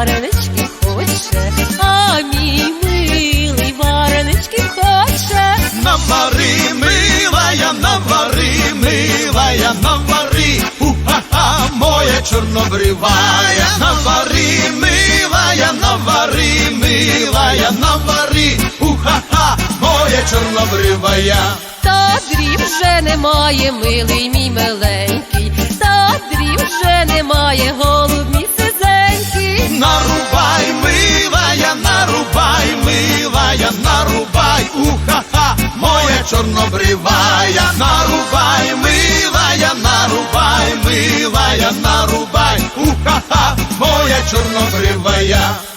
варенички хоче, а мій милий варенички хоче. Навари, милая, навари, милая, навари, у-ха-ха, моя чорнобривая, навари, милая, навари, милая, навари, у-ха-ха, моя чорнобривая. Та дріб вже немає, милий мій миленький, та дріб вже немає. Чорнобривая, нарубай, милая, нарубай, милая, нарубай, уха-ха, моя чорнобривая.